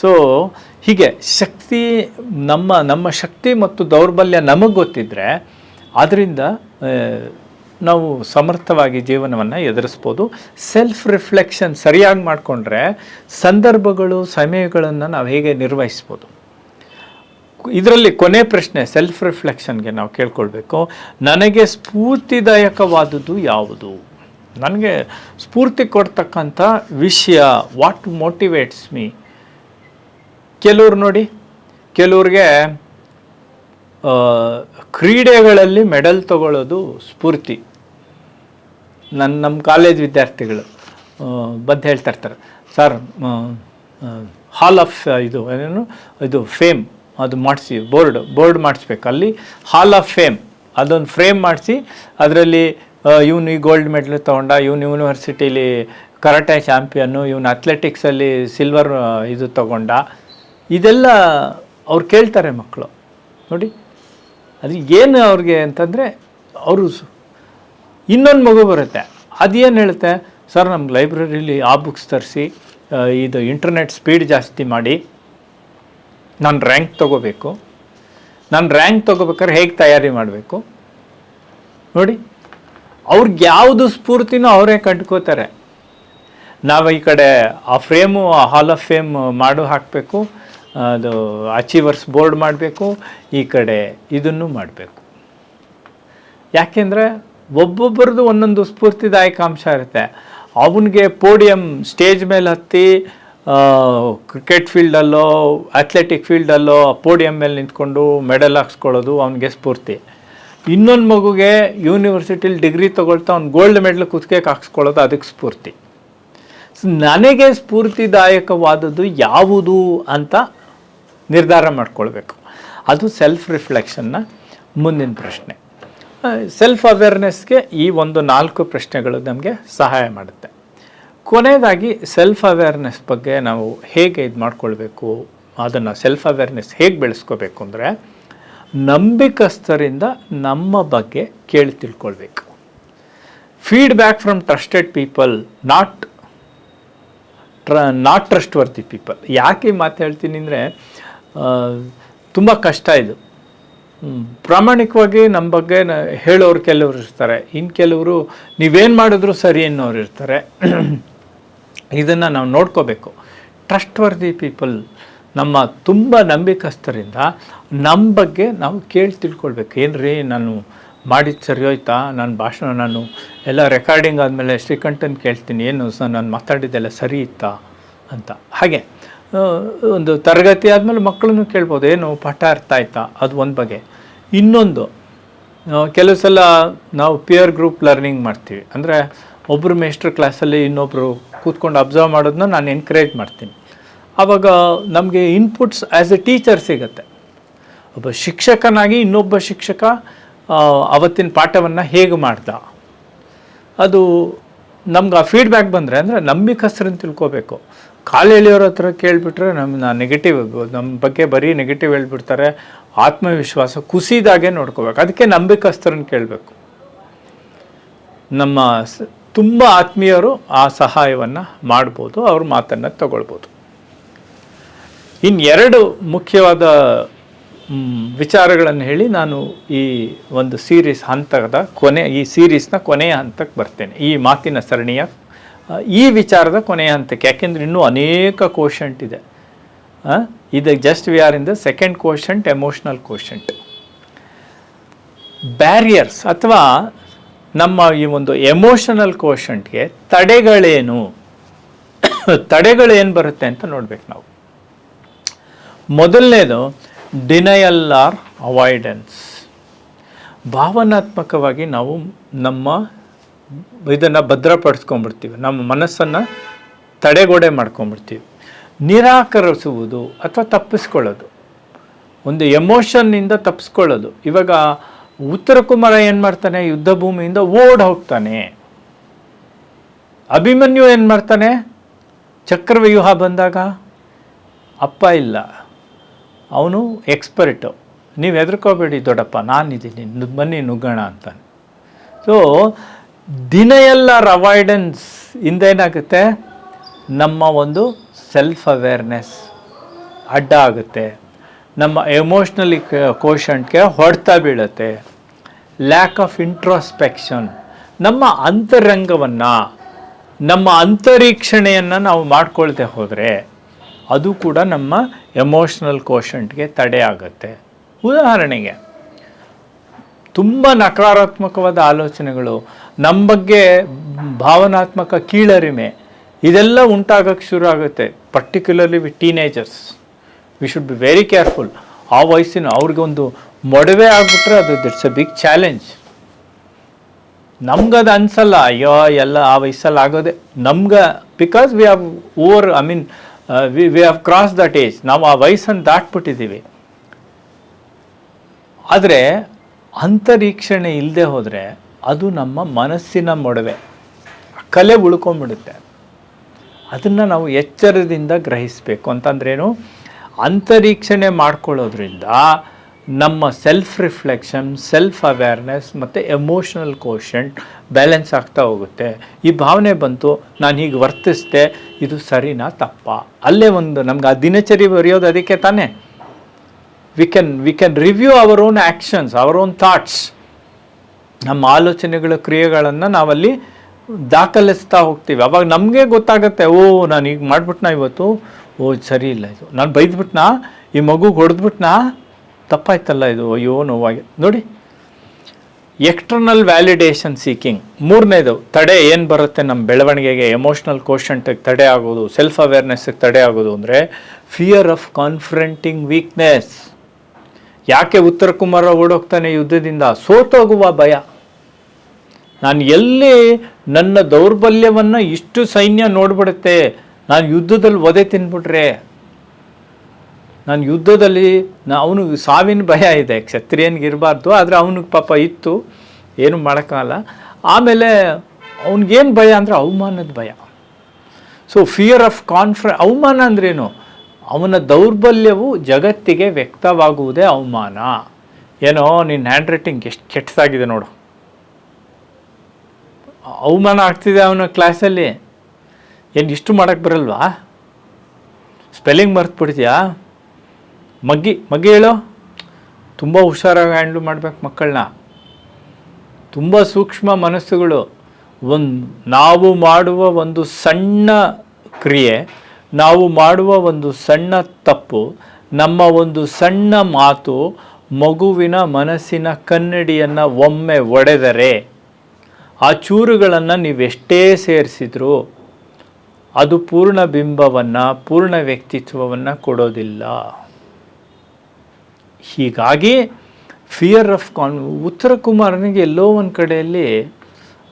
So ಹೀಗೆ ಶಕ್ತಿ, ನಮ್ಮ ನಮ್ಮ ಶಕ್ತಿ ಮತ್ತು ದೌರ್ಬಲ್ಯ ನಮಗೆ ಗೊತ್ತಿದ್ದರೆ ಅದರಿಂದ ನಾವು ಸಮರ್ಥವಾಗಿ ಜೀವನವನ್ನು ಎದುರಿಸ್ಬೋದು. ಸೆಲ್ಫ್ ರಿಫ್ಲೆಕ್ಷನ್ ಸರಿಯಾಗಿ ಮಾಡಿಕೊಂಡ್ರೆ ಸಂದರ್ಭಗಳು, ಸಮಯಗಳನ್ನು ನಾವು ಹೇಗೆ ನಿರ್ವಹಿಸ್ಬೋದು. ಇದರಲ್ಲಿ ಕೊನೆ ಪ್ರಶ್ನೆ ಸೆಲ್ಫ್ ರಿಫ್ಲೆಕ್ಷನ್ಗೆ ನಾವು ಕೇಳ್ಕೊಳ್ಬೇಕು. ನನಗೆ ಸ್ಫೂರ್ತಿದಾಯಕವಾದುದು ಯಾವುದು? ನನಗೆ ಸ್ಫೂರ್ತಿ ಕೊಡ್ತಕ್ಕಂಥ ವಿಷಯ ವಾಟ್ ಮೋಟಿವೇಟ್ಸ್ ಮೀ ಕೆಲವ್ರು ನೋಡಿ, ಕೆಲವ್ರಿಗೆ ಕ್ರೀಡೆಗಳಲ್ಲಿ ಮೆಡಲ್ ತಗೊಳ್ಳೋದು ಸ್ಫೂರ್ತಿ. ನನ್ನ ನಮ್ಮ ಕಾಲೇಜ್ ವಿದ್ಯಾರ್ಥಿಗಳು ಬಂದು ಹೇಳ್ತಾ ಇರ್ತಾರೆ. ಸರ್ ಹಾಲ್ ಆಫ್ ಇದು, ಏನೇನು, ಇದು ಫೇಮ್, ಅದು ಮಾಡಿಸಿ, ಬೋರ್ಡ್ ಬೋರ್ಡ್ ಮಾಡಿಸ್ಬೇಕು. ಅಲ್ಲಿ ಹಾಲ್ ಆಫ್ ಫೇಮ್, ಅದೊಂದು ಫ್ರೇಮ್ ಮಾಡಿಸಿ, ಅದರಲ್ಲಿ ಇವನು ಈ ಗೋಲ್ಡ್ ಮೆಡಲ್ ತೊಗೊಂಡ, ಇವನು ಯೂನಿವರ್ಸಿಟಿಲಿ ಕರಾಟೆ ಚಾಂಪಿಯನ್ನು ಇವನು ಅಥ್ಲೆಟಿಕ್ಸಲ್ಲಿ ಸಿಲ್ವರ್ ಇದು ತಗೊಂಡ. ಇದೆಲ್ಲ ಅವ್ರು ಕೇಳ್ತಾರೆ ಮಕ್ಕಳು. ನೋಡಿ ಅದು ಏನು ಅವ್ರಿಗೆ ಅಂತಂದರೆ, ಅವರು ಇನ್ನೊಂದು ಮಗು ಬರುತ್ತೆ. ಅದೇನು ಹೇಳುತ್ತೆ? ಸರ್, ನಮ್ಗೆ ಲೈಬ್ರರಿಲಿ ಆ ಬುಕ್ಸ್ ತರಿಸಿ ಇದು ಇಂಟರ್ನೆಟ್ ಸ್ಪೀಡ್ ಜಾಸ್ತಿ ಮಾಡಿ, ನಾನು ರ್ಯಾಂಕ್ ತೊಗೋಬೇಕು. ನಾನು ರ್ಯಾಂಕ್ ತೊಗೋಬೇಕಾದ್ರೆ ಹೇಗೆ ತಯಾರಿ ಮಾಡಬೇಕು? ನೋಡಿ, ಅವ್ರಿಗೆ ಯಾವುದು ಸ್ಫೂರ್ತಿನೂ ಅವರೇ ಕಂಡ್ಕೋತಾರೆ. ನಾವು ಈ ಕಡೆ ಆ ಫ್ರೇಮು ಆ ಹಾಲ್ ಆಫ್ ಫೇಮ್ ಮಾಡು ಹಾಕಬೇಕು. ಅದು ಅಚೀವರ್ಸ್ ಬೋರ್ಡ್ ಮಾಡಬೇಕು, ಈ ಕಡೆ ಇದನ್ನು ಮಾಡಬೇಕು. ಯಾಕೆಂದರೆ ಒಬ್ಬೊಬ್ಬರದ್ದು ಒಂದೊಂದು ಸ್ಫೂರ್ತಿದಾಯಕ ಅಂಶ ಇರುತ್ತೆ. ಅವನಿಗೆ ಪೋಡಿಯಂ ಸ್ಟೇಜ್ ಮೇಲೆ ಹತ್ತಿ ಕ್ರಿಕೆಟ್ ಫೀಲ್ಡಲ್ಲೋ ಅಥ್ಲೆಟಿಕ್ ಫೀಲ್ಡಲ್ಲೋ ಪೋಡಿಯಂ ಮೇಲೆ ನಿಂತ್ಕೊಂಡು ಮೆಡಲ್ ಹಾಕ್ಸ್ಕೊಳ್ಳೋದು ಅವನಿಗೆ ಸ್ಫೂರ್ತಿ. ಇನ್ನೊಂದು ಮಗುಗೆ ಯೂನಿವರ್ಸಿಟಿಲಿ ಡಿಗ್ರಿ ತೊಗೊಳ್ತಾ ಅವ್ನು ಗೋಲ್ಡ್ ಮೆಡಲ್ ಕುತ್ತಿಗೆಗೆ ಹಾಕ್ಸ್ಕೊಳ್ಳೋದು ಅದಕ್ಕೆ ಸ್ಫೂರ್ತಿ. ನನಗೆ ಸ್ಫೂರ್ತಿದಾಯಕವಾದದ್ದು ಯಾವುದು ಅಂತ ನಿರ್ಧಾರ ಮಾಡ್ಕೊಳ್ಬೇಕು. ಅದು ಸೆಲ್ಫ್ ರಿಫ್ಲೆಕ್ಷನ್ನ ಮುಂದಿನ ಪ್ರಶ್ನೆ. ಸೆಲ್ಫ್ ಅವೇರ್ನೆಸ್ಗೆ ಈ ಒಂದು ನಾಲ್ಕು ಪ್ರಶ್ನೆಗಳು ನಮಗೆ ಸಹಾಯ ಮಾಡುತ್ತೆ. ಕೊನೆಯದಾಗಿ ಸೆಲ್ಫ್ ಅವೇರ್ನೆಸ್ ಬಗ್ಗೆ ನಾವು ಹೇಗೆ ಇದು ಮಾಡ್ಕೊಳ್ಬೇಕು, ಅದನ್ನು ಸೆಲ್ಫ್ ಅವೇರ್ನೆಸ್ ಹೇಗೆ ಬೆಳೆಸ್ಕೋಬೇಕು ಅಂದರೆ, ನಂಬಿಕಸ್ಥರಿಂದ ನಮ್ಮ ಬಗ್ಗೆ ಕೇಳಿ ತಿಳ್ಕೊಳ್ಬೇಕು. Feedback from trusted people not ಟ್ರ not trustworthy people ಯಾಕೆ ಮಾತು ಹೇಳ್ತೀನಿ ಅಂದರೆ ತುಂಬ ಕಷ್ಟ ಇದು. ಪ್ರಾಮಾಣಿಕವಾಗಿ ನಮ್ಮ ಬಗ್ಗೆ ಹೇಳೋರು ಕೆಲವರು ಇರ್ತಾರೆ. ಇನ್ನು ಕೆಲವರು ನೀವೇನು ಮಾಡಿದ್ರು ಸರಿ ಅನ್ನೋರು ಇರ್ತಾರೆ. ಇದನ್ನು ನಾವು ನೋಡ್ಕೋಬೇಕು. ಟ್ರಸ್ಟ್ ವರ್ದಿ ಪೀಪಲ್ ನಮ್ಮ ತುಂಬ ನಂಬಿಕಸ್ಥರಿಂದ ನಮ್ಮ ಬಗ್ಗೆ ನಾವು ಕೇಳಿ ತಿಳ್ಕೊಳ್ಬೇಕು. ಏನ್ರಿ ನಾನು ಮಾಡಿದ್ದು ಸರಿ ಹೋಯ್ತಾ? ನನ್ನ ಭಾಷಣ, ನಾನು ಎಲ್ಲ ರೆಕಾರ್ಡಿಂಗ್ ಆದಮೇಲೆ ಶ್ರೀಕಂಠನ್ ಕೇಳ್ತೀನಿ. ಏನು ಸರ್, ನಾನು ಮಾತಾಡಿದ್ದೆಲ್ಲ ಸರಿ ಇತ್ತಾ? ಅಂತ. ಹಾಗೆ. ಒಂದು ತರಗತಿ ಆದಮೇಲೆ ಮಕ್ಕಳನ್ನು ಕೇಳ್ಬೋದು, ಏನು ಪಾಠ ಅರ್ಥ ಆಯ್ತಾ? ಅದು ಒಂದು ಬಗೆ. ಇನ್ನೊಂದು ಕೆಲವು ಸಲ ನಾವು ಪಿಯರ್ ಗ್ರೂಪ್ ಲರ್ನಿಂಗ್ ಮಾಡ್ತೀವಿ. ಅಂದರೆ ಒಬ್ಬರು ಮೇಸ್ಟ್ರ್ ಕ್ಲಾಸಲ್ಲಿ ಇನ್ನೊಬ್ಬರು ಕೂತ್ಕೊಂಡು ಅಬ್ಸರ್ವ್ ಮಾಡೋದನ್ನ ನಾನು ಎನ್ಕರೇಜ್ ಮಾಡ್ತೀನಿ. ಆವಾಗ ನಮಗೆ ಇನ್ಪುಟ್ಸ್ ಆ್ಯಸ್ ಎ ಟೀಚರ್ ಸಿಗುತ್ತೆ. ಒಬ್ಬ ಶಿಕ್ಷಕನಾಗಿ ಇನ್ನೊಬ್ಬ ಶಿಕ್ಷಕ ಅವತ್ತಿನ ಪಾಠವನ್ನು ಹೇಗೆ ಮಾಡ್ದ? ಅದು ನಮ್ಗೆ ಆ ಫೀಡ್ಬ್ಯಾಕ್ ಬಂದರೆ, ಅಂದರೆ ನಂಬಿಕಸ್ಥರನ್ನು ತಿಳ್ಕೊಬೇಕು. ಕಾಲು ಎಳೆಯೋರ ಹತ್ರ ಕೇಳಿಬಿಟ್ರೆ ನಮ್ಮ ನೆಗೆಟಿವ್ ನಮ್ಮ ಬಗ್ಗೆ ಬರೀ ನೆಗೆಟಿವ್ ಹೇಳ್ಬಿಡ್ತಾರೆ. ಆತ್ಮವಿಶ್ವಾಸ ಕುಸಿದಾಗೆ ನೋಡ್ಕೋಬೇಕು. ಅದಕ್ಕೆ ನಂಬಿಕಸ್ಥರನ್ನು ಕೇಳಬೇಕು. ನಮ್ಮ ತುಂಬ ಆತ್ಮೀಯರು ಆ ಸಹಾಯವನ್ನು ಮಾಡ್ಬೋದು, ಅವ್ರ ಮಾತನ್ನು ತಗೊಳ್ಬೋದು. ಇನ್ನು ಎರಡು ಮುಖ್ಯವಾದ ವಿಚಾರಗಳನ್ನು ಹೇಳಿ ನಾನು ಈ ಒಂದು ಸೀರೀಸ್ ಹಂತದ ಕೊನೆ, ಈ ಸೀರೀಸ್ನ ಕೊನೆಯ ಹಂತಕ್ಕೆ ಬರ್ತೇನೆ. ಈ ಮಾತಿನ ಸರಣಿಯ ಈ ವಿಚಾರದ ಕೊನೆಯ ಹಂತಕ್ಕೆ, ಯಾಕೆಂದರೆ ಇನ್ನೂ ಅನೇಕ ಕೋಶಂಟ್ ಇದೆ. ಇದು just we are in the second quotient emotional quotient barriers ಅಥವಾ ನಮ್ಮ ಈ ಒಂದು ಎಮೋಷನಲ್ ಕೋಶಂಟ್ಗೆ ತಡೆಗಳೇನು? ತಡೆಗಳು ಏನು ಬರುತ್ತೆ ಅಂತ ನೋಡ್ಬೇಕು ನಾವು. ಮೊದಲನೇದು ಡಿನಯಲ್ ಆರ್ ಅವಾಯ್ಡೆನ್ಸ್ ಭಾವನಾತ್ಮಕವಾಗಿ ನಾವು ನಮ್ಮ ಇದನ್ನು ಭದ್ರಪಡಿಸ್ಕೊಂಡ್ಬಿಡ್ತೀವಿ. ನಮ್ಮ ಮನಸ್ಸನ್ನು ತಡೆಗೋಡೆ ಮಾಡ್ಕೊಂಡ್ಬಿಡ್ತೀವಿ. ನಿರಾಕರಿಸುವುದು ಅಥವಾ ತಪ್ಪಿಸ್ಕೊಳ್ಳೋದು. ಒಂದು ಎಮೋಷನ್ನಿಂದ ತಪ್ಪಿಸ್ಕೊಳ್ಳೋದು. ಇವಾಗ ಉತ್ತರ ಕುಮಾರ ಏನು ಮಾಡ್ತಾನೆ? ಯುದ್ಧ ಭೂಮಿಯಿಂದ ಓಡ್ ಹೋಗ್ತಾನೆ. ಅಭಿಮನ್ಯು ಏನು ಮಾಡ್ತಾನೆ? ಚಕ್ರವ್ಯೂಹ ಬಂದಾಗ ಅಪ್ಪ ಇಲ್ಲ. ಅವನು ಎಕ್ಸ್ಪರ್ಟು ನೀವು ಹೆದರ್ಕೋಬೇಡಿ ದೊಡ್ಡಪ್ಪ, ನಾನಿದ್ದೀನಿ ಬನ್ನಿ ನುಗ್ಗೋಣ ಅಂತಾನೆ. ಸೊ ದಿನಯೆಲ್ಲರ ಅವಾಯ್ಡೆನ್ಸ್ ಇಂದೇನಾಗುತ್ತೆ ನಮ್ಮ ಒಂದು ಸೆಲ್ಫ್ ಅವೇರ್ನೆಸ್ ಅಡ್ಡ ಆಗುತ್ತೆ. ನಮ್ಮ ಎಮೋಷ್ನಲಿ ಕೋಶಂಟ್ಗೆ ಹೊಡೆತ ಬೀಳುತ್ತೆ. ಲ್ಯಾಕ್ ಆಫ್ ಇಂಟ್ರೋಸ್ಪೆಕ್ಷನ್ ನಮ್ಮ ಅಂತರಂಗವನ್ನು, ನಮ್ಮ ಅಂತರೀಕ್ಷಣೆಯನ್ನು ನಾವು ಮಾಡ್ಕೊಳ್ತೆ ಹೋದರೆ ಅದು ಕೂಡ ನಮ್ಮ ಎಮೋಷ್ನಲ್ ಕೋಶಂಟ್ಗೆ ತಡೆ ಆಗುತ್ತೆ. ಉದಾಹರಣೆಗೆ, ತುಂಬ ನಕಾರಾತ್ಮಕವಾದ ಆಲೋಚನೆಗಳು ನಮ್ಮ ಬಗ್ಗೆ ಭಾವನಾತ್ಮಕ ಕೀಳರಿಮೆ, ಇದೆಲ್ಲ ಉಂಟಾಗಕ್ಕೆ ಶುರು ಆಗುತ್ತೆ particularly we teenagers we should be very careful ಆ ವಯಸ್ಸಿನ ಅವ್ರಿಗೊಂದು ಮೊಡವೆ ಆಗ್ಬಿಟ್ರೆ ಅದು ದಿಟ್ಸ್ ಎ ಬಿಗ್ ಚಾಲೆಂಜ್ ನಮ್ಗದು ಅನ್ಸಲ್ಲ, ಅಯ್ಯೋ, ಎಲ್ಲ ಆ ವಯಸ್ಸಲ್ಲಿ ಆಗೋದೆ. ನಮ್ಗೆ because we have over I mean we we have cross that age ನಾವು ಆ ವಯಸ್ಸನ್ನು ದಾಟ್ಬಿಟ್ಟಿದ್ದೀವಿ. ಆದರೆ, ಅಂತರೀಕ್ಷಣೆ ಇಲ್ಲದೆ ಹೋದರೆ ಅದು ನಮ್ಮ ಮನಸ್ಸಿನ ಮೊಡವೆ. ಕಲೆ ಉಳ್ಕೊಂಬಿಡುತ್ತೆ ಅದನ್ನು ನಾವು ಎಚ್ಚರದಿಂದ ಗ್ರಹಿಸಬೇಕು. ಅಂತಂದ್ರೇನು? ಅಂತರೀಕ್ಷಣೆ ಮಾಡ್ಕೊಳ್ಳೋದ್ರಿಂದ ನಮ್ಮ ಸೆಲ್ಫ್ ರಿಫ್ಲೆಕ್ಷನ್ ಸೆಲ್ಫ್ ಅವೇರ್ನೆಸ್ ಮತ್ತು ಎಮೋಷನಲ್ ಕೋಷನ್ ಬ್ಯಾಲೆನ್ಸ್ ಆಗ್ತಾ ಹೋಗುತ್ತೆ. ಈ ಭಾವನೆ ಬಂತು, ನಾನು ಹೀಗೆ ವರ್ತಿಸಿದೆ, ಇದು ಸರಿನಾ ತಪ್ಪ? ಅಲ್ಲೇ ಒಂದು ನಮ್ಗೆ ಆ ದಿನಚರಿ ಬರೆಯೋದು ಅದಕ್ಕೆ ತಾನೇ. We can we can review our own actions our own thoughts ನಮ್ಮ ಆಲೋಚನೆಗಳ ಕ್ರಿಯೆಗಳನ್ನು ನಾವಲ್ಲಿ ದಾಖಲಿಸ್ತಾ ಹೋಗ್ತೀವಿ. ಅವಾಗ ನಮಗೆ ಗೊತ್ತಾಗುತ್ತೆ, ಓ, ನಾನು ಈಗ ಮಾಡ್ಬಿಟ್ನಾ ಇವತ್ತು? ಓ, ಸರಿ ಇಲ್ಲ ಇದು. ನಾನು ಬೈದ್ಬಿಟ್ನಾ? ಈ ಮಗುಗೆ ಹೊಡೆದ್ಬಿಟ್ನಾ? ತಪ್ಪಾಯ್ತಲ್ಲ ಇದು? ಅಯ್ಯೋ, ನೋವಾಗಿ. ನೋಡಿ. ಎಕ್ಸ್ಟರ್ನಲ್ ವ್ಯಾಲಿಡೇಷನ್ ಸೀಕಿಂಗ್ ಮೂರನೇದು, ತಡೆ ಏನು ಬರುತ್ತೆ ನಮ್ಮ ಬೆಳವಣಿಗೆಗೆ? ಎಮೋಷ್ನಲ್ ಕೋಶಂಟಿಗೆ ತಡೆ ಆಗೋದು ಸೆಲ್ಫ್ ಅವೇರ್ನೆಸ್ಸಿಗೆ ತಡೆ ಆಗೋದು ಅಂದರೆ ಫಿಯರ್ ಆಫ್ ಕಾನ್ಫ್ರೆಂಟಿಂಗ್ ವೀಕ್ನೆಸ್ ಯಾಕೆ ಉತ್ತರ ಕುಮಾರ ಓಡೋಗ್ತಾನೆ ಯುದ್ಧದಿಂದ? ಸೋತೋಗುವ ಭಯ. ನಾನು ಎಲ್ಲಿ ನನ್ನ ದೌರ್ಬಲ್ಯವನ್ನು ಇಷ್ಟು ಸೈನ್ಯ ನೋಡ್ಬಿಡುತ್ತೆ? ನಾನು ಯುದ್ಧದಲ್ಲಿ ಒದೆ ತಿನ್ಬಿಟ್ರೆ. ನಾನು ಯುದ್ಧದಲ್ಲಿ ನಾ ಅವನಿಗೆ ಸಾವಿನ ಭಯ ಇದೆ. ಕ್ಷತ್ರಿಯನಿಗೆ ಇರಬಾರ್ದು, ಆದರೆ ಅವನಿಗೆ ಪಾಪ ಇತ್ತು. ಏನು ಮಾಡೋಕ್ಕಾಗಲ್ಲ. ಆಮೇಲೆ ಅವ್ನಿಗೇನು ಭಯ ಅಂದರೆ ಅವಮಾನದ ಭಯ. ಸೊ ಫಿಯರ್ ಆಫ್ ಕಾನ್ಫ್ರ ಅವಮಾನ ಅಂದ್ರೇನು? ಅವನ ದೌರ್ಬಲ್ಯವು ಜಗತ್ತಿಗೆ ವ್ಯಕ್ತವಾಗುವುದೇ ಅವಮಾನ. ಏನೋ ನಿನ್ನ ಹ್ಯಾಂಡ್ ರೈಟಿಂಗ್ ಎಷ್ಟು ಕೆಟ್ಟದಾಗಿದೆ ನೋಡು. ಅವಮಾನ ಆಗ್ತಿದೆ ಅವನ ಕ್ಲಾಸಲ್ಲಿ ಏನು ಇಷ್ಟು ಮಾಡೋಕ್ಕೆ ಬರಲ್ವಾ? ಸ್ಪೆಲ್ಲಿಂಗ್ ಮರ್ತ್ಬಿಡ್ತೀಯಾ? ಮಗ್ಗಿ ಮಗ್ಗಿ ಹೇಳು. ತುಂಬ ಹುಷಾರಾಗಿ ಹ್ಯಾಂಡ್ಲ್ ಮಾಡ್ಬೇಕು ಮಕ್ಕಳನ್ನ. ತುಂಬ ಸೂಕ್ಷ್ಮ ಮನಸ್ಸುಗಳು. ಒಂದು, ನಾವು ಮಾಡುವ ಒಂದು ಸಣ್ಣ ಕ್ರಿಯೆ ನಾವು ಮಾಡುವ ಒಂದು ಸಣ್ಣ ತಪ್ಪು, ನಮ್ಮ ಒಂದು ಸಣ್ಣ ಮಾತು ಮಗುವಿನ ಮನಸ್ಸಿನ ಕನ್ನಡಿಯನ್ನು ಒಮ್ಮೆ ಒಡೆದರೆ, ಆ ಚೂರುಗಳನ್ನು ನೀವೆಷ್ಟೇ ಸೇರಿಸಿದ್ರು ಅದು ಪೂರ್ಣ ಬಿಂಬವನ್ನು, ಪೂರ್ಣ ವ್ಯಕ್ತಿತ್ವವನ್ನು ಕೊಡೋದಿಲ್ಲ. ಹೀಗಾಗಿ ಫಿಯರ್ ಆಫ್ ಕಾನ್ ಉತ್ತರ ಕುಮಾರನಿಗೆ ಎಲ್ಲೋ ಒಂದು ಕಡೆಯಲ್ಲಿ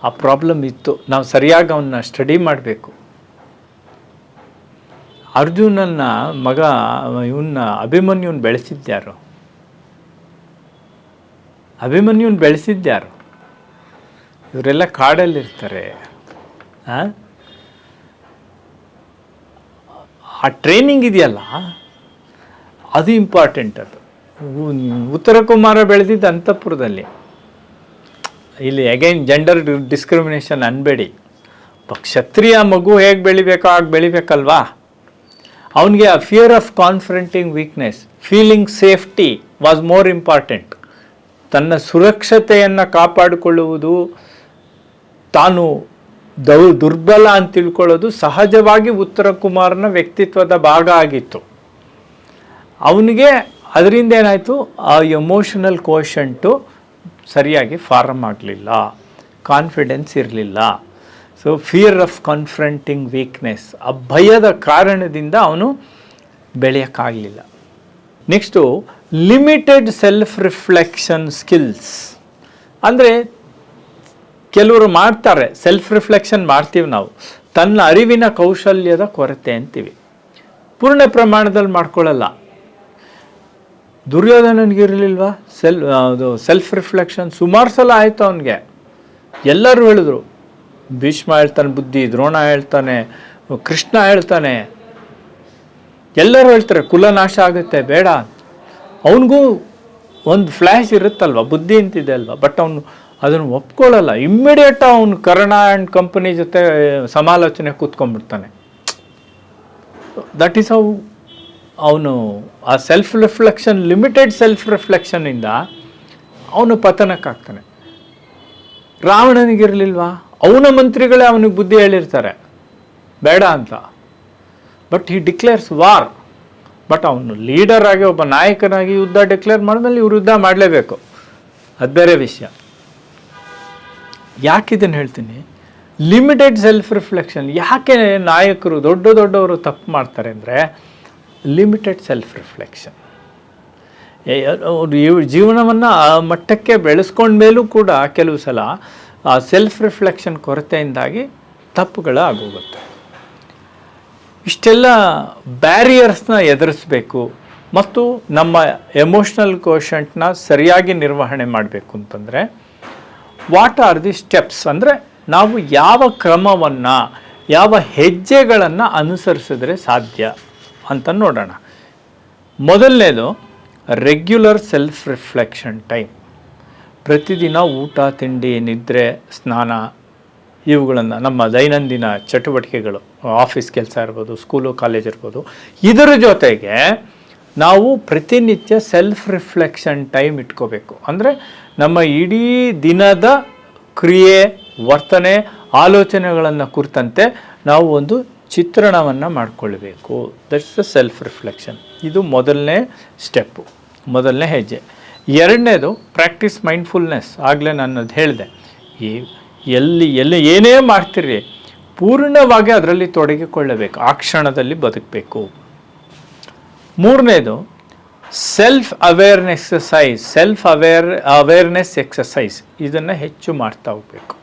ಆ ಪ್ರಾಬ್ಲಮ್ ಇತ್ತು. ನಾವು ಸರಿಯಾಗಿ ಅವನ್ನ ಸ್ಟಡಿ ಮಾಡಬೇಕು. ಅರ್ಜುನನ್ನ ಮಗ, ಇವನ್ನ ಅಭಿಮನ್ಯುನ್ ಬೆಳೆಸಿದ್ದಾರು ಅಭಿಮನ್ಯುನ್ ಬೆಳೆಸಿದ್ದಾರು ಇವರೆಲ್ಲ ಕಾಡಲ್ಲಿರ್ತಾರೆ. ಆ? ಟ್ರೈನಿಂಗ್ ಇದೆಯಲ್ಲ? ಅದು ಇಂಪಾರ್ಟೆಂಟ್ ಅದು. ಉತ್ತರ ಕುಮಾರ ಬೆಳೆದಿದ್ದ ಅಂತಃಪುರದಲ್ಲಿ. ಇಲ್ಲಿ ಅಗೈನ್ ಜೆಂಡರ್ ಡಿಸ್ಕ್ರಿಮಿನೇಷನ್ ಅನ್ಬೇಡಿ. ಕ್ಷತ್ರಿಯ ಮಗು ಹೇಗೆ ಬೆಳಿಬೇಕೋ ಹಾಗೆ ಬೆಳಿಬೇಕಲ್ವಾ? ಅವನಿಗೆ ಆ fear of confronting weakness feeling safety was more important ತನ್ನ ಸುರಕ್ಷತೆಯನ್ನು ಕಾಪಾಡಿಕೊಳ್ಳುವುದು ತಾನು ದೌ, ದುರ್ಬಲ ಅಂತ ತಿಳ್ಕೊಳ್ಳೋದು ಸಹಜವಾಗಿ ಉತ್ತರ ಕುಮಾರನ ವ್ಯಕ್ತಿತ್ವದ ಭಾಗ ಆಗಿತ್ತು. ಅವನಿಗೆ ಅದರಿಂದ ಏನಾಯಿತು? ಆ ಎಮೋಷನಲ್ ಕೋಶಂಟು ಸರಿಯಾಗಿ ಫಾರ್ಮ್ ಆಗಲಿಲ್ಲ. ಕಾನ್ಫಿಡೆನ್ಸ್ ಇರಲಿಲ್ಲ. So fear of confronting weakness ಆ ಭಯದ ಕಾರಣದಿಂದ ಅವನು ಬೆಳೆಯೋಕ್ಕಾಗಲಿಲ್ಲ. Next limited self reflection skills ಅಂದರೆ, ಕೆಲವರು ಮಾಡ್ತಾರೆ ಸೆಲ್ಫ್ ರಿಫ್ಲೆಕ್ಷನ್ ಮಾಡ್ತೀವಿ ನಾವು. ತನ್ನ ಅರಿವಿನ ಕೌಶಲ್ಯದ ಕೊರತೆ ಅಂತೀವಿ. ಪೂರ್ಣ ಪ್ರಮಾಣದಲ್ಲಿ ಮಾಡ್ಕೊಳ್ಳಲ್ಲ. ದುರ್ಯೋಧನನಿಗಿರಲಿಲ್ವಾ ಸೆಲ್ ಅದು ಸೆಲ್ಫ್ ರಿಫ್ಲೆಕ್ಷನ್ ಸುಮಾರು ಸಲ ಆಯಿತು ಅವನಿಗೆ. ಎಲ್ಲರೂ ಹೇಳಿದ್ರು ಭೀಷ್ಮ ಹೇಳ್ತಾನೆ, ಬುದ್ಧಿ, ದ್ರೋಣ ಹೇಳ್ತಾನೆ, ಕೃಷ್ಣ ಹೇಳ್ತಾನೆ. ಎಲ್ಲರೂ ಹೇಳ್ತಾರೆ, ಕುಲ ನಾಶ ಆಗುತ್ತೆ, ಬೇಡ ಅವನಿಗೂ ಒಂದು ಫ್ಲ್ಯಾಶ್ ಇರುತ್ತಲ್ವ, ಬುದ್ಧಿ ಅಂತಿದೆ ಅಲ್ವಾ? ಬಟ್ ಅವನು ಅದನ್ನು ಒಪ್ಕೊಳ್ಳಲ್ಲ. ಇಮ್ಮಿಡಿಯೇಟ್ ಅವನು ಕರ್ಣ ಆ್ಯಂಡ್ ಕಂಪನಿ ಜೊತೆ ಸಮಾಲೋಚನೆ ಕೂತ್ಕೊಂಡ್ಬಿಡ್ತಾನೆ. ದಟ್ ಈಸ್ ಹೌ ಅವನು ಆ ಸೆಲ್ಫ್ ರಿಫ್ಲೆಕ್ಷನ್ ಲಿಮಿಟೆಡ್ ಸೆಲ್ಫ್ ರಿಫ್ಲೆಕ್ಷನ್ನಿಂದ ಅವನು ಪತನಕ್ಕಾಗ್ತಾನೆ. ರಾವಣನಿಗಿರಲಿಲ್ವಾ? ಅವನ ಮಂತ್ರಿಗಳೇ ಅವನಿಗೆ ಬುದ್ಧಿ ಹೇಳಿರ್ತಾರೆ. ಬೇಡ ಅಂತ. But he declares war but ಅವನು ಲೀಡರ್ ಆಗಿ, ಒಬ್ಬ ನಾಯಕನಾಗಿ ಯುದ್ಧ ಡಿಕ್ಲೇರ್ ಮಾಡಿದ್ಮೇಲೆ ಇವ್ರು ಯುದ್ಧ ಮಾಡಲೇಬೇಕು. ಅದು ಬೇರೆ ವಿಷಯ. ಯಾಕೆ ಇದನ್ನು ಹೇಳ್ತೀನಿ? ಲಿಮಿಟೆಡ್ ಸೆಲ್ಫ್ ರಿಫ್ಲೆಕ್ಷನ್ ಯಾಕೆ ನಾಯಕರು ದೊಡ್ಡ ದೊಡ್ಡವರು ತಪ್ಪು ಮಾಡ್ತಾರೆ ಅಂದರೆ ಲಿಮಿಟೆಡ್ ಸೆಲ್ಫ್ ರಿಫ್ಲೆಕ್ಷನ್ ಜೀವನವನ್ನು ಆ ಮಟ್ಟಕ್ಕೆ ಬೆಳೆಸ್ಕೊಂಡ ಮೇಲೂ ಕೂಡ ಕೆಲವು ಸಲ ಆ ಸೆಲ್ಫ್ ರಿಫ್ಲೆಕ್ಷನ್ ಕೊರತೆಯಿಂದಾಗಿ ತಪ್ಪುಗಳು ಆಗೋಗುತ್ತೆ. ಇಷ್ಟೆಲ್ಲ ಬ್ಯಾರಿಯರ್ಸ್ನ ಎದುರಿಸಬೇಕು ಮತ್ತು ನಮ್ಮ ಎಮೋಷ್ನಲ್ ಕೋಶಂಟ್ನ ಸರಿಯಾಗಿ ನಿರ್ವಹಣೆ ಮಾಡಬೇಕು ಅಂತಂದರೆ ವಾಟ್ ಆರ್ ದಿ ಸ್ಟೆಪ್ಸ್ ಅಂದರೆ ನಾವು ಯಾವ ಕ್ರಮವನ್ನು, ಯಾವ ಹೆಜ್ಜೆಗಳನ್ನು ಅನುಸರಿಸಿದ್ರೆ ಸಾಧ್ಯ ಅಂತ ನೋಡೋಣ. ಮೊದಲನೇದು ರೆಗ್ಯುಲರ್ ಸೆಲ್ಫ್ ರಿಫ್ಲೆಕ್ಷನ್ ಟೈಮ್ ಪ್ರತಿದಿನ ಊಟ, ತಿಂಡಿ, ನಿದ್ರೆ, ಸ್ನಾನ, ಇವುಗಳನ್ನು ನಮ್ಮ ದೈನಂದಿನ ಚಟುವಟಿಕೆಗಳು ಆಫೀಸ್ ಕೆಲಸ ಇರ್ಬೋದು ಸ್ಕೂಲು ಕಾಲೇಜ್ ಇರ್ಬೋದು, ಇದರ ಜೊತೆಗೆ ನಾವು ಪ್ರತಿನಿತ್ಯ ಸೆಲ್ಫ್ ರಿಫ್ಲೆಕ್ಷನ್ ಟೈಮ್ ಇಟ್ಕೋಬೇಕು. ಅಂದರೆ ನಮ್ಮ ಇಡೀ ದಿನದ ಕ್ರಿಯೆ, ವರ್ತನೆ, ಆಲೋಚನೆಗಳನ್ನು ಕುರಿತಂತೆ ನಾವು ಒಂದು ಚಿತ್ರಣವನ್ನು ಮಾಡಿಕೊಳ್ಬೇಕು. ದಟ್ಸ್ ದ ಸೆಲ್ಫ್ ರಿಫ್ಲೆಕ್ಷನ್ ಇದು ಮೊದಲನೇ ಸ್ಟೆಪ್ಪು ಮೊದಲನೇ ಹೆಜ್ಜೆ. ಎರಡನೇದು ಪ್ರಾಕ್ಟೀಸ್ ಮೈಂಡ್ಫುಲ್ನೆಸ್ ಆಗಲೇ ನಾನು ಅದು ಹೇಳಿದೆ. ಈ ಎಲ್ಲಿ ಎಲ್ಲಿ ಏನೇ ಮಾಡ್ತೀರಿ ಪೂರ್ಣವಾಗಿ ಅದರಲ್ಲಿ ತೊಡಗಿಕೊಳ್ಳಬೇಕು. ಆ ಕ್ಷಣದಲ್ಲಿ ಬದುಕಬೇಕು. ಮೂರನೇದು self awareness exercise self aware awareness exercise ಇದನ್ನು ಹೆಚ್ಚು ಮಾಡ್ತಾ ಹೋಗ್ಬೇಕು.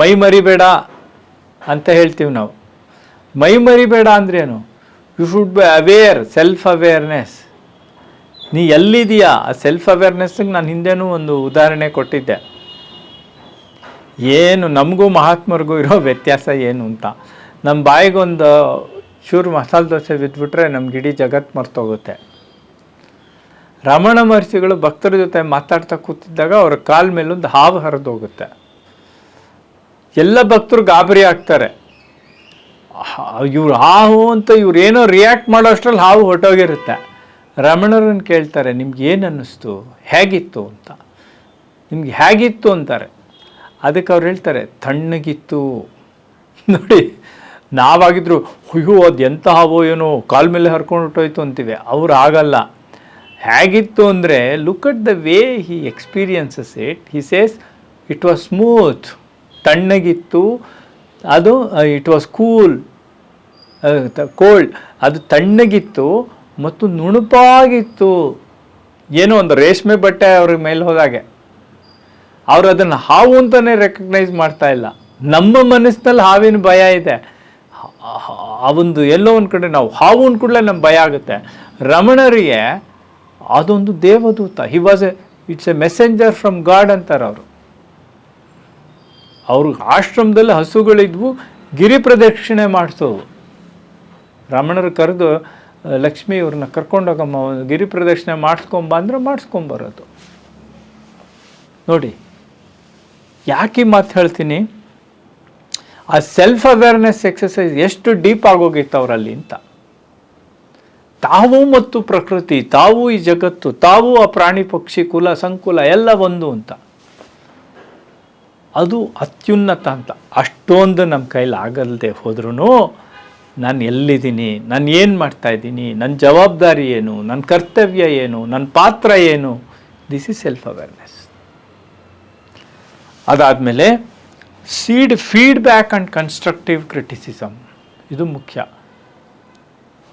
ಮೈ ಮರಿಬೇಡ ಅಂತ ಹೇಳ್ತೀವಿ ನಾವು. ಮೈ ಮರಿಬೇಡ ಅಂದ್ರೇನು you should be aware self awareness ನೀ ಎಲ್ಲಿದೆಯಾ ಆ ಸೆಲ್ಫ್ ಅವೇರ್ನೆಸ್ಗೆ ನಾನು ಹಿಂದೆನೂ ಒಂದು ಉದಾಹರಣೆ ಕೊಟ್ಟಿದ್ದೆ. ಏನು, ನಮಗೂ ಮಹಾತ್ಮರಿಗೂ ಇರೋ ವ್ಯತ್ಯಾಸ ಏನು ಅಂತ. ನಮ್ಮ ಬಾಯಿಗೊಂದು ಚೂರು ಮಸಾಲೆ ದೋಸೆ ಬಿದ್ದುಬಿಟ್ರೆ ನಮ್ಗೆ ಇಡೀ ಜಗತ್ತು ಮರ್ತೋಗುತ್ತೆ. ರಮಣ ಮಹರ್ಷಿಗಳು ಭಕ್ತರ ಜೊತೆ ಮಾತಾಡ್ತಾ ಕೂತಿದ್ದಾಗ ಅವ್ರ ಕಾಲ್ ಮೇಲೊಂದು ಹಾವು ಹರಿದು ಹೋಗುತ್ತೆ ಎಲ್ಲ ಭಕ್ತರು ಗಾಬರಿ ಆಗ್ತಾರೆ. ಇವ್ರು ಹಾವು ಅಂತ ಇವ್ರು ಏನೋ ರಿಯಾಕ್ಟ್ ಮಾಡೋ ಅಷ್ಟರಲ್ಲಿ ಹಾವು ಹೊಟ್ಟೋಗಿರುತ್ತೆ ರಮಣರನ್ನು ಕೇಳ್ತಾರೆ, ನಿಮ್ಗೆ ಏನು ಅನ್ನಿಸ್ತು? ಹೇಗಿತ್ತು ಅಂತ? ನಿಮ್ಗೆ ಹೇಗಿತ್ತು? ಅಂತಾರೆ. ಅದಕ್ಕೆ ಅವ್ರು ಹೇಳ್ತಾರೆ, ತಣ್ಣಗಿತ್ತು. ನೋಡಿ, ನಾವಾಗಿದ್ರು ಅಯ್ಯೋ ಅದು ಎಂಥ ಹಾವೋ ಏನೋ, ಕಾಲ್ ಮೇಲೆ ಹರ್ಕೊಂಡು ಹೊಟ್ಟೋಯ್ತು ಅಂತೀವಿ. ಅವ್ರು ಆಗಲ್ಲ ಹೇಗಿತ್ತು? ಅಂದರೆ, look at the way he experiences it. He says, it was smooth. ತಣ್ಣಗಿತ್ತು. ಅದು ಇಟ್ ವಾಸ್ ಕೂಲ್ ಕೋಲ್ಡ್ ಅದು ತಣ್ಣಗಿತ್ತು ಮತ್ತು ನುಣುಪಾಗಿತ್ತು. ಏನೋ ಒಂದು ರೇಷ್ಮೆ ಬಟ್ಟೆ ಅವ್ರ ಮೇಲೆ ಹೋದಾಗೆ. ಅವ್ರು ಅದನ್ನು ಹಾವು ಅಂತಲೇ ರೆಕಗ್ನೈಸ್ ಮಾಡ್ತಾ ಇಲ್ಲ. ನಮ್ಮ ಮನಸ್ಸಿನಲ್ಲಿ ಹಾವಿನ ಭಯ ಇದೆ. ಆ ಒಂದು ಎಲ್ಲೋ ಒಂದು ಕಡೆ ನಾವು ಹಾವು ಅಂದ್ಕೂಡಲೇ ನಮ್ಗೆ ಭಯ ಆಗುತ್ತೆ. ರಮಣರಿಗೆ ಅದೊಂದು ದೇವದೂತ. He was a it's a messenger from God ಅಂತಾರೆ ಅವರು. ಅವರು ಆಶ್ರಮದಲ್ಲಿ ಹಸುಗಳಿದ್ವು, ಗಿರಿ ಪ್ರದಕ್ಷಿಣೆ ಮಾಡಿಸೋವು ರಾಮಣರು ಕರೆದು ಲಕ್ಷ್ಮಿ ಅವ್ರನ್ನ ಕರ್ಕೊಂಡೋಗಮ್ಮ ಗಿರಿ ಪ್ರದಕ್ಷಿಣೆ ಮಾಡಿಸ್ಕೊಂಬ ಅಂದರೆ ಮಾಡಿಸ್ಕೊಂಬರೋದು. ನೋಡಿ, ಯಾಕೆ ಮಾತು ಹೇಳ್ತೀನಿ? ಆ ಸೆಲ್ಫ್ ಅವೇರ್ನೆಸ್ ಎಕ್ಸಸೈಸ್ ಎಷ್ಟು ಡೀಪ್ ಆಗೋಗಿತ್ತು ಅವರಲ್ಲಿ ಅಂತ. ತಾವು ಮತ್ತು ಪ್ರಕೃತಿ, ತಾವು ಈ ಜಗತ್ತು, ತಾವು ಆ ಪ್ರಾಣಿ ಪಕ್ಷಿ, ಕುಲ, ಸಂಕುಲ ಎಲ್ಲ ಒಂದು ಅಂತ. ಅದು ಅತ್ಯುನ್ನತ ಅಂತ. ಅಷ್ಟೊಂದು ನಮ್ಮ ಕೈಲಿ ಆಗಲ್ದೆ ಹೋದ್ರೂ ನಾನು ಎಲ್ಲಿದ್ದೀನಿ, ನಾನು ಏನು ಮಾಡ್ತಾಯಿದ್ದೀನಿ ನನ್ನ ಜವಾಬ್ದಾರಿ ಏನು ನನ್ನ ಕರ್ತವ್ಯ ಏನು ನನ್ನ ಪಾತ್ರ ಏನು? ದಿಸ್ ಈಸ್ ಸೆಲ್ಫ್ ಅವೇರ್ನೆಸ್ ಅದಾದಮೇಲೆ seed feedback and constructive criticism ಇದು ಮುಖ್ಯ.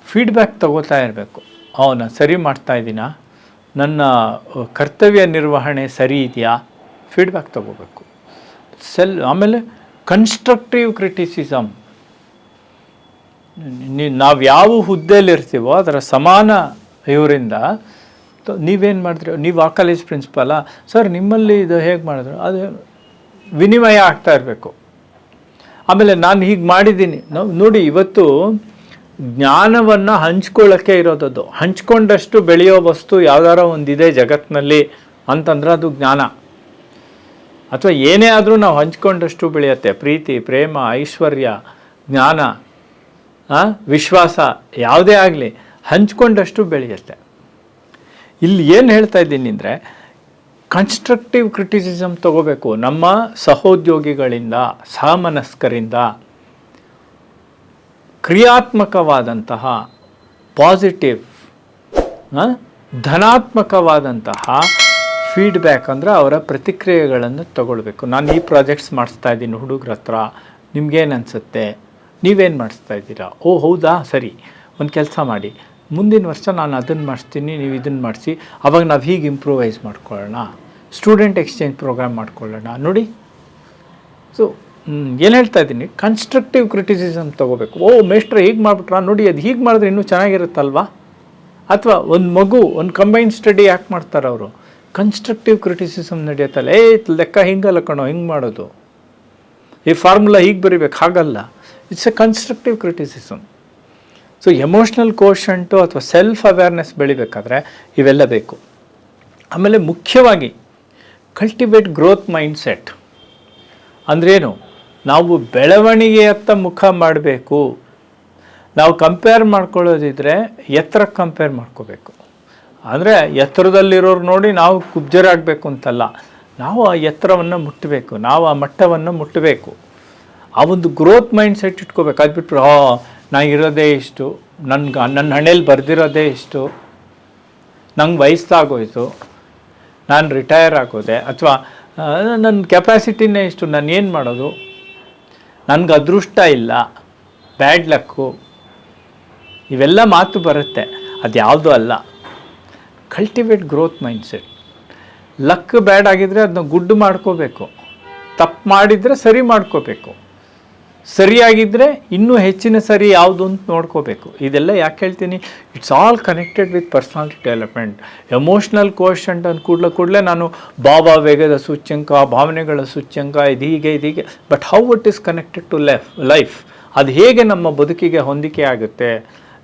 ಫೀಡ್ಬ್ಯಾಕ್ ತಗೋತಾ ಇರಬೇಕು. ಅವನ ಸರಿ ಮಾಡ್ತಾ ಇದ್ದೀನಾ? ನನ್ನ ಕರ್ತವ್ಯ ನಿರ್ವಹಣೆ ಸರಿ ಇದೆಯಾ? ಫೀಡ್ಬ್ಯಾಕ್ ತಗೋಬೇಕು. ಸೆಲ್ ಆಮೇಲೆ ಕನ್ಸ್ಟ್ರಕ್ಟಿವ್ ಕ್ರಿಟಿಸಿಸಮ್ ನಾವು ಯಾವ ಹುದ್ದೆಯಲ್ಲಿರ್ತೀವೋ ಅದರ ಸಮಾನ ಇವರಿಂದ ನೀವೇನು ಮಾಡಿದ್ರಿ? ನೀವು ಆ ಕಾಲೇಜ್ ಪ್ರಿನ್ಸಿಪಾಲ ಸರ್ ನಿಮ್ಮಲ್ಲಿ ಇದು ಹೇಗೆ ಮಾಡಿದ್ರು? ಅದು ವಿನಿಮಯ ಆಗ್ತಾ ಇರಬೇಕು. ಆಮೇಲೆ ನಾನು ಹೀಗೆ ಮಾಡಿದ್ದೀನಿ. ನಾವು ನೋಡಿ, ಇವತ್ತು ಜ್ಞಾನವನ್ನು ಹಂಚ್ಕೊಳ್ಳೋಕ್ಕೆ ಇರೋದದು ಹಂಚ್ಕೊಂಡಷ್ಟು ಬೆಳೆಯೋ ವಸ್ತು ಯಾವ್ದಾರ ಒಂದಿದೆ ಜಗತ್ತಿನಲ್ಲಿ ಅಂತಂದ್ರೆ ಅದು ಜ್ಞಾನ. ಅಥವಾ ಏನೇ ಆದರೂ ನಾವು ಹಂಚ್ಕೊಂಡಷ್ಟು ಬೆಳೆಯುತ್ತೆ. ಪ್ರೀತಿ, ಪ್ರೇಮ, ಐಶ್ವರ್ಯ, ಜ್ಞಾನ ವಿಶ್ವಾಸ ಯಾವುದೇ ಆಗಲಿ ಹಂಚ್ಕೊಂಡಷ್ಟು ಬೆಳೆಯುತ್ತೆ. ಇಲ್ಲಿ ಏನು ಹೇಳ್ತಾ ಇದ್ದೀನಿ ಅಂದರೆ ಕನ್ಸ್ಟ್ರಕ್ಟಿವ್ ಕ್ರಿಟಿಸಿಸಮ್ ತಗೋಬೇಕು. ನಮ್ಮ ಸಹೋದ್ಯೋಗಿಗಳಿಂದ, ಸಾಮನಸ್ಕರಿಂದ ಕ್ರಿಯಾತ್ಮಕವಾದಂತಹ ಪಾಸಿಟಿವ್ ಧನಾತ್ಮಕವಾದಂತಹ ಫೀಡ್ಬ್ಯಾಕ್ ಅಂದರೆ ಅವರ ಪ್ರತಿಕ್ರಿಯೆಗಳನ್ನು ತಗೊಳ್ಬೇಕು. ನಾನು ಈ ಪ್ರಾಜೆಕ್ಟ್ಸ್ ಮಾಡಿಸ್ತಾ ಇದ್ದೀನಿ ಹುಡುಗ್ರ ಹತ್ರ ನಿಮ್ಗೇನು ಅನಿಸುತ್ತೆ? ನೀವೇನು ಮಾಡಿಸ್ತಾ ಇದ್ದೀರಾ? ಓ, ಹೌದಾ? ಸರಿ, ಒಂದು ಕೆಲಸ ಮಾಡಿ. ಮುಂದಿನ ವರ್ಷ ನಾನು ಅದನ್ನು ಮಾಡಿಸ್ತೀನಿ, ನೀವು ಇದನ್ನು ಮಾಡಿಸಿ. ಅವಾಗ ನಾವು ಹೀಗೆ ಇಂಪ್ರೂವೈಸ್ ಮಾಡ್ಕೊಳ್ಳೋಣ. ಸ್ಟೂಡೆಂಟ್ ಎಕ್ಸ್ಚೇಂಜ್ ಪ್ರೋಗ್ರಾಮ್ ಮಾಡ್ಕೊಳ್ಳೋಣ. ನೋಡಿ. ಸೊ ಏನು ಹೇಳ್ತಾ ಇದ್ದೀನಿ? ಕನ್ಸ್ಟ್ರಕ್ಟಿವ್ ಕ್ರಿಟಿಸಿಸಮ್ ತೊಗೋಬೇಕು. ಓ, ಮೇಷ್ಟ್ರ ಹೀಗೆ ಮಾಡಿಬಿಟ್ರಾ? ನೋಡಿ, ಅದು ಹೀಗೆ ಮಾಡಿದ್ರೆ ಇನ್ನೂ ಚೆನ್ನಾಗಿರುತ್ತಲ್ವಾ? ಅಥವಾ ಒಂದು ಮಗು, ಒಂದು ಕಂಬೈನ್ ಸ್ಟಡಿ ಯಾಕೆ ಮಾಡ್ತಾರೆ ಅವರು? ಕನ್ಸ್ಟ್ರಕ್ಟಿವ್ ಕ್ರಿಟಿಸಿಸಮ್ ನಡೆಯುತ್ತಲ್ಲ ಏ ಲೆಕ್ಕ ಹಿಂಗಲ್ಲ ಕಣೋ, ಹಿಂಗೆ ಮಾಡೋದು. ಈ ಫಾರ್ಮುಲಾ ಹೀಗೆ ಬರಿಬೇಕು, ಹಾಗಲ್ಲ. It's a constructive criticism so emotional quotient ಅಥವಾ ಸೆಲ್ಫ್ ಅವೇರ್ನೆಸ್ ಬೆಳಿಬೇಕಾದ್ರೆ ಇವೆಲ್ಲ ಬೇಕು. ಆಮೇಲೆ ಮುಖ್ಯವಾಗಿ ಕಲ್ಟಿವೇಟ್ ಗ್ರೋತ್ ಮೈಂಡ್ಸೆಟ್ ಅಂದ್ರೇನು? ನಾವು ಬೆಳವಣಿಗೆಯತ್ತ ಮುಖ ಮಾಡಬೇಕು. ನಾವು ಕಂಪೇರ್ ಮಾಡ್ಕೊಳ್ಳೋದಿದ್ರೆ ಎತ್ತರಕ್ಕೆ ಕಂಪೇರ್ ಮಾಡ್ಕೋಬೇಕು. ಅಂದರೆ ಎತ್ತರದಲ್ಲಿರೋರು ನೋಡಿ ನಾವು ಕುಬ್ಜರಾಗಬೇಕು ಅಂತಲ್ಲ, ನಾವು ಆ ಎತ್ತರವನ್ನು ಮುಟ್ಟಬೇಕು ನಾವು ಆ ಮಟ್ಟವನ್ನು ಮುಟ್ಟಬೇಕು ಆ ಒಂದು ಗ್ರೋತ್ ಮೈಂಡ್ ಸೆಟ್ ಇಟ್ಕೋಬೇಕು. ಅದು ಬಿಟ್ಟರು ಹಾ ನಾನು ಇರೋದೇ ಇಷ್ಟು ನನ್ಗೆ ನನ್ನ ಹಣೆಯಲ್ಲಿ ಬರೆದಿರೋದೇ ಇಷ್ಟು, ನಂಗೆ ವಯಸ್ಸಾಗೋಯ್ತು, ನಾನು ರಿಟೈರ್ ಆಗೋದೆ, ಅಥವಾ ನನ್ನ ಕೆಪಾಸಿಟಿನೇ ಇಷ್ಟು, ನಾನು ಏನು ಮಾಡೋದು? ನನಗೆ ಅದೃಷ್ಟ ಇಲ್ಲ, ಬ್ಯಾಡ್ ಲಕ್ಕು. ಇವೆಲ್ಲ ಮಾತು ಬರುತ್ತೆ. ಅದು ಯಾವುದೂ ಅಲ್ಲ. Cultivate growth mindset luck bad ಆಗಿದ್ರೆ ಅದನ್ನ ಗುಡ್ ಮಾಡ್ಕೋಬೇಕು. ತಪ್ಪು ಮಾಡಿದರೆ ಸರಿ ಮಾಡ್ಕೋಬೇಕು. ಸರಿಯಾಗಿದ್ದರೆ ಇನ್ನೂ ಹೆಚ್ಚಿನ ಸರಿ ಯಾವುದು ಅಂತ ನೋಡ್ಕೋಬೇಕು. ಇದೆಲ್ಲ ಯಾಕೆ ಹೇಳ್ತೀನಿ? It's all connected with personality development emotional quotient ಅಂತ ಕೂಡಲೇ ಕೂಡಲೇ ನಾನು ಬಾಬಾ ವೇಗದ ಸೂಚ್ಯಂಕ, ಭಾವನೆಗಳ ಸೂಚ್ಯಂಕ, ಇದು ಹೀಗೆ ಇದೀಗೆ but how it is connected to life life ಅದು ಹೇಗೆ ನಮ್ಮ ಬದುಕಿಗೆ ಹೊಂದಿಕೆ ಆಗುತ್ತೆ?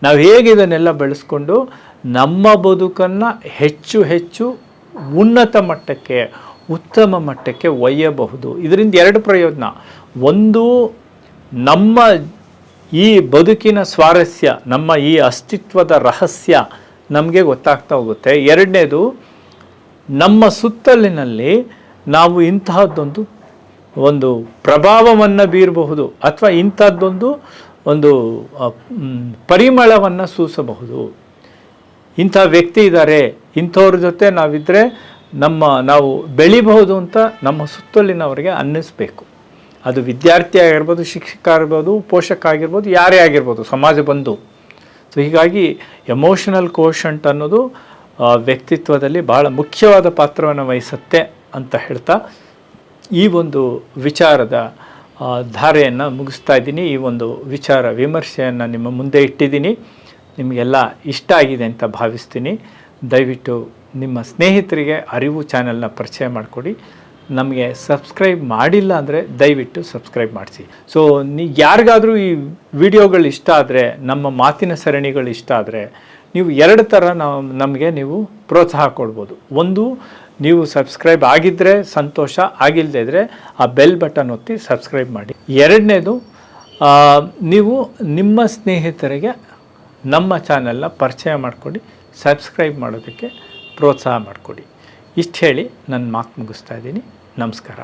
ನಾವು ಹೇಗೆ ಇದನ್ನೆಲ್ಲ ಬೆಳೆಸ್ಕೊಂಡು ನಮ್ಮ ಬದುಕನ್ನು ಹೆಚ್ಚು ಹೆಚ್ಚು ಉನ್ನತ ಮಟ್ಟಕ್ಕೆ, ಉತ್ತಮ ಮಟ್ಟಕ್ಕೆ ಒಯ್ಯಬಹುದು. ಇದರಿಂದ ಎರಡು ಪ್ರಯೋಜನ. ಒಂದು, ನಮ್ಮ ಈ ಬದುಕಿನ ಸ್ವಾರಸ್ಯ, ನಮ್ಮ ಈ ಅಸ್ತಿತ್ವದ ರಹಸ್ಯ ನಮಗೆ ಗೊತ್ತಾಗ್ತಾ ಹೋಗುತ್ತೆ. ಎರಡನೇದು, ನಮ್ಮ ಸುತ್ತಲಿನಲ್ಲಿ ನಾವು ಇಂತಹದ್ದೊಂದು, ಒಂದು ಪ್ರಭಾವವನ್ನು ಬೀರಬಹುದು ಅಥವಾ ಇಂಥದ್ದೊಂದು ಒಂದು ಪರಿಮಳವನ್ನು ಸೂಸಬಹುದು. ಇಂಥ ವ್ಯಕ್ತಿ ಇದ್ದಾರೆ, ಇಂಥವ್ರ ಜೊತೆ ನಾವಿದ್ದರೆ ನಮ್ಮ, ನಾವು ಬೆಳಿಬಹುದು ಅಂತ ನಮ್ಮ ಸುತ್ತಲಿನವರಿಗೆ ಅನ್ನಿಸ್ಬೇಕು. ಅದು ವಿದ್ಯಾರ್ಥಿ ಆಗಿರ್ಬೋದು, ಶಿಕ್ಷಕ ಆಗಿರ್ಬೋದು, ಪೋಷಕ ಆಗಿರ್ಬೋದು, ಯಾರೇ ಆಗಿರ್ಬೋದು, ಸಮಾಜ ಬಂಧು ಸೊ ಹೀಗಾಗಿ ಎಮೋಷನಲ್ ಕೋಶಂಟ್ ಅನ್ನೋದು ವ್ಯಕ್ತಿತ್ವದಲ್ಲಿ ಭಾಳ ಮುಖ್ಯವಾದ ಪಾತ್ರವನ್ನು ವಹಿಸುತ್ತೆ ಅಂತ ಹೇಳ್ತಾ ಈ ಒಂದು ವಿಚಾರದ ಧಾರೆಯನ್ನು ಮುಗಿಸ್ತಾ ಇದ್ದೀನಿ. ಈ ಒಂದು ವಿಚಾರ ವಿಮರ್ಶೆಯನ್ನು ನಿಮ್ಮ ಮುಂದೆ ಇಟ್ಟಿದ್ದೀನಿ. ನಿಮಗೆಲ್ಲ ಇಷ್ಟ ಆಗಿದೆ ಅಂತ ಭಾವಿಸ್ತೀನಿ. ದಯವಿಟ್ಟು ನಿಮ್ಮ ಸ್ನೇಹಿತರಿಗೆ ಅರಿವು ಚಾನೆಲ್ನ ಪರಿಚಯ ಮಾಡಿಕೊಡಿ. ನಮಗೆ ಸಬ್ಸ್ಕ್ರೈಬ್ ಮಾಡಿಲ್ಲ ಅಂದರೆ ದಯವಿಟ್ಟು ಸಬ್ಸ್ಕ್ರೈಬ್ ಮಾಡಿಸಿ. ಸೊ ನೀ ಯಾರಿಗಾದರೂ ಈ ವಿಡಿಯೋಗಳು ಇಷ್ಟ ಆದರೆ, ನಮ್ಮ ಮಾತಿನ ಸರಣಿಗಳು ಇಷ್ಟ ಆದರೆ, ನೀವು ಎರಡು ಥರ ನಾವು, ನಮಗೆ ನೀವು ಪ್ರೋತ್ಸಾಹ ಕೊಡ್ಬೋದು. ಒಂದು, ನೀವು ಸಬ್ಸ್ಕ್ರೈಬ್ ಆಗಿದ್ದರೆ ಸಂತೋಷ ಆಗಿಲ್ಲದೆ ಇದ್ದರೆ ಆ ಬೆಲ್ ಬಟನ್ ಒತ್ತಿ ಸಬ್ಸ್ಕ್ರೈಬ್ ಮಾಡಿ. ಎರಡನೇದು ನೀವು ನಿಮ್ಮ ಸ್ನೇಹಿತರಿಗೆ ನಮ್ಮ ಚಾನಲ್ನ ಪರಿಚಯ ಮಾಡಿಕೊಡಿ, ಸಬ್ಸ್ಕ್ರೈಬ್ ಮಾಡೋದಕ್ಕೆ ಪ್ರೋತ್ಸಾಹ ಮಾಡಿಕೊಡಿ. ಇಷ್ಟು ಹೇಳಿ ನನ್ನ ಮಾತು ಮುಗಿಸ್ತಾ ಇದ್ದೀನಿ. ನಮಸ್ಕಾರ.